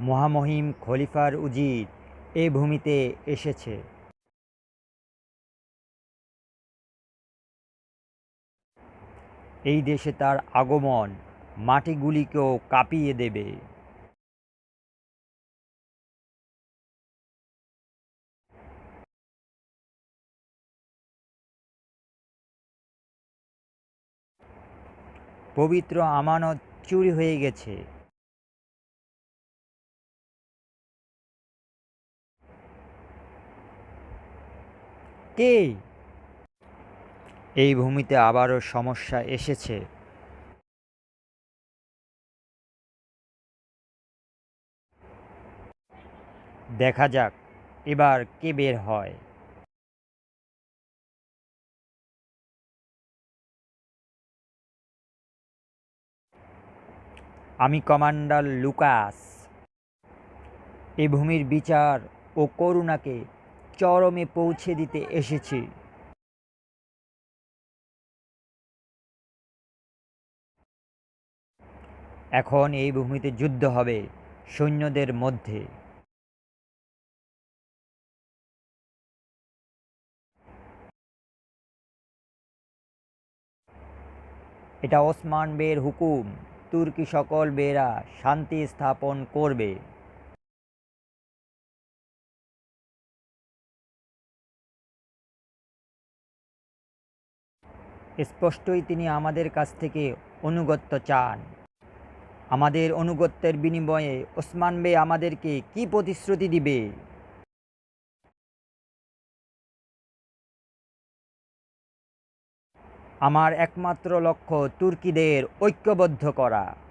মহামহিম খলিফার উজির এ ভূমিতে এসেছে। এই দেশে তার আগমন মাটিগুলিকেও কাঁপিয়ে দেবে। পবিত্র আমানত চুরি হয়ে গেছে। কে? এই ভূমিতে আবারও সমস্যা এসেছে। দেখা যাক, এবার কে বের হয়। আমি কমান্ডার লুকাস। এই ভূমির বিচার ও করুণাকে চরমে পৌঁছে দিতে এসেছি। এখন এই ভূমিতে যুদ্ধ হবে সৈন্যদের মধ্যে। এটা ওসমান বের হুকুম। তুর্কি সকল বেরা শান্তি স্থাপন করবে। স্পষ্টই তিনি আমাদের কাছ থেকে অনুগত্য চান। আমাদের অনুগত্যের বিনিময়ে ওসমান বে আমাদেরকে কি প্রতিশ্রুতি দিবে? আমার একমাত্র লক্ষ্য তুর্কিদের ঐক্যবদ্ধ করা।